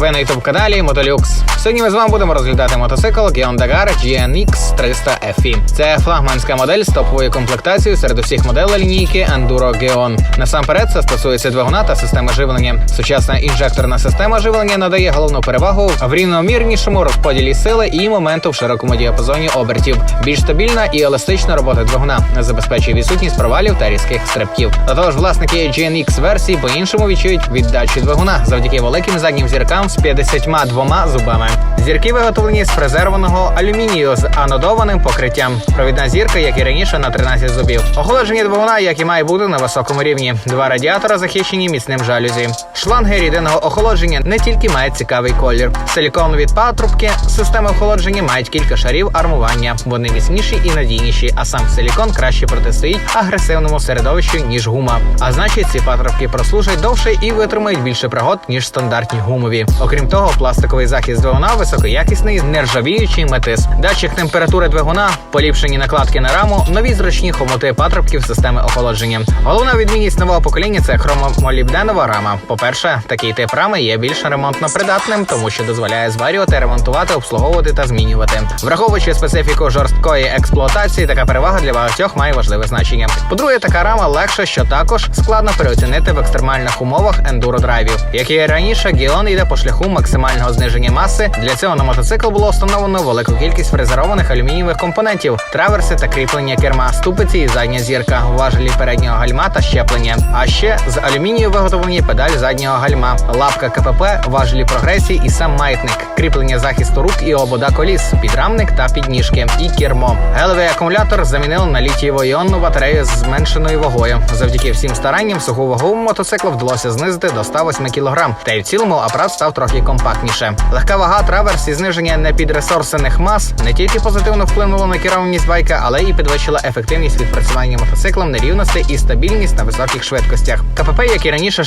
Ви на youtube каналі Мотолюкс. Сьогодні ми з вами будемо розглядати мотоцикл Geon Dagger GNX 300 FE. Це флагманська модель з топовою комплектацією серед усіх моделей лінійки Enduro Geon. Насамперед, це стосується двигуна та системи живлення. Сучасна інжекторна система живлення надає головну перевагу в рівномірнішому розподілі сили і моменту в широкому діапазоні обертів. Більш стабільна і еластична робота двигуна забезпечує відсутність провалів та різких стрибків. До ж, власники GNX версії по-іншому відчують віддачу двигуна завдяки великим заднім зіркам з 52 зубами. Зірки виготовлені з фрезерованого алюмінію з анодованим покриттям. Провідна зірка, як і раніше, на 13 зубів. Охолодження двигуна, як і має бути на високому рівні. Два радіатора захищені міцним жалюзі. Шланги рідинного охолодження не тільки мають цікавий колір. Силікон від патрубки системи охолодження мають кілька шарів армування. Вони міцніші і надійніші, а сам силікон краще протистоїть агресивному середовищу ніж гума. А значить, ці патрубки прослужать довше і витримають більше пригод ніж стандартні гумові. Окрім того, пластиковий захист двигуна високоякісний, нержавіючий метис. Датчик температури двигуна, поліпшені накладки на раму, нові зручні хомути патрубків системи охолодження. Головна відмінність нового покоління це хромомолібденова рама. По-перше, такий тип рами є більш ремонтно придатним, тому що дозволяє зварювати, ремонтувати, обслуговувати та змінювати. Враховуючи специфіку жорсткої експлуатації, така перевага для багатьох має важливе значення. По-друге, така рама легша, що також складно переоцінити в екстремальних умовах ендуро-драйвів. Як і раніше, Гіон йде по шляху максимального зниження маси. Для цього на мотоцикл було встановлено велику кількість фрезерованих алюмінієвих компонентів, траверси та кріплення керма, ступиці і задня зірка, важелі переднього гальма та щеплення. А ще з алюмінію виготовлені педаль заднього гальма, лапка КПП, важелі прогресії і сам маятник, кріплення захисту рук і обода коліс, підрамник та підніжки і кермо. Гелевий акумулятор замінили на літієво-іонну батарею з зменшеною вагою. Завдяки всім старанням суху вагу мотоцикла вдалося знизити до 108 кг, та й в цілому апарат став трохи компактніше. Легка вага траверс і зниження непідресорсених мас не тільки позитивно вплинуло на керованість байка, але і підвищила ефективність відпрацювання мотоциклом нерівності і стабільність на високих швидкостях. КПП, як і раніше,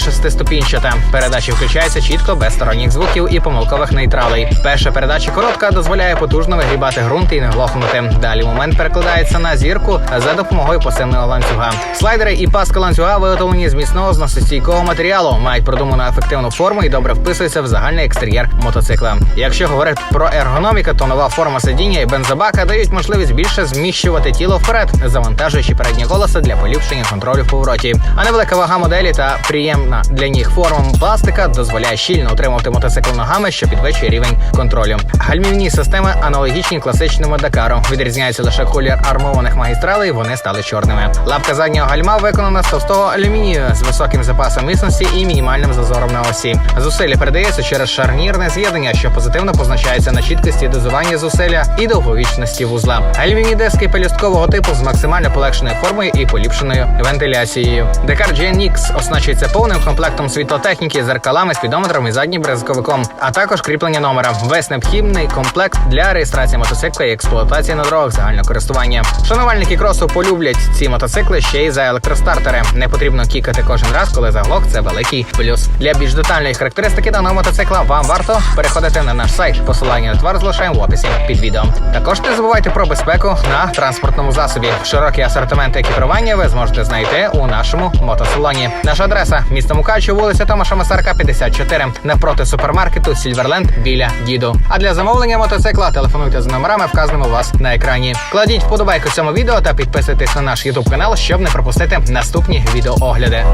шестиступінчата. Передачі включаються чітко без сторонніх звуків і помилкових нейтралей. Перша передача коротка дозволяє потужно вигрібати ґрунт і не глохнути. Далі момент перекладається на зірку за допомогою посильного ланцюга. Слайдери і паска ланцюга виготовлені з міцного зносостійкого матеріалу, мають продуману ефективну форму і добре вписуються в загальний екстер'єр мотоцикла. Якщо говорити про ергономіку, то нова форма сидіння і бензобака дають можливість більше зміщувати тіло вперед, завантажуючи передні колеса для поліпшення контролю в повороті. А невелика вага моделі та приємна для них форма пластика дозволяє щільно утримувати мотоцикл ногами, що підвищує рівень контролю. Гальмівні системи аналогічні класичному Дакару. Відрізняється лише колір армованих магістралей. Вони стали чорними. Лапка заднього гальма виконана з товстого алюмінію з високим запасом міцності і мінімальним зазором на осі. Зусилля передається через шарнірне з'єднання, що позитивно позначається на чіткості дозування зусилля і довговічності вузла. Алюміній диски пелюсткового типу з максимально полегшеною формою і поліпшеною вентиляцією. Dakar GNX оснащується повним комплектом світлотехніки, зеркалами, спідометром і заднім брезковиком, а також кріплення номера. Весь необхідний комплект для реєстрації мотоцикла і експлуатації на дорогах загального користування. Шанувальники кросу полюблять ці мотоцикли ще й за електростартери. Не потрібно кікати кожен раз, коли заглох це великий плюс. Для більш детальної характеристики даного мотоцикла вам варто переходити на наш сайт. Посилання на товар залишаємо в описі під відео. Також не забувайте про безпеку на транспортному засобі. Широкий асортимент екіпірування ви зможете знайти у нашому мотосалоні. Наша адреса місто Мукачево, вулиця Томаша Масарка, 54, навпроти супермаркету Сільверленд біля діду. А для замовлення мотоцикла телефонуйте за номерами, вказаними у вас на екрані. Кладіть вподобайку цьому відео та підписуйтесь на наш ютуб канал, щоб не пропустити наступні відеоогляди.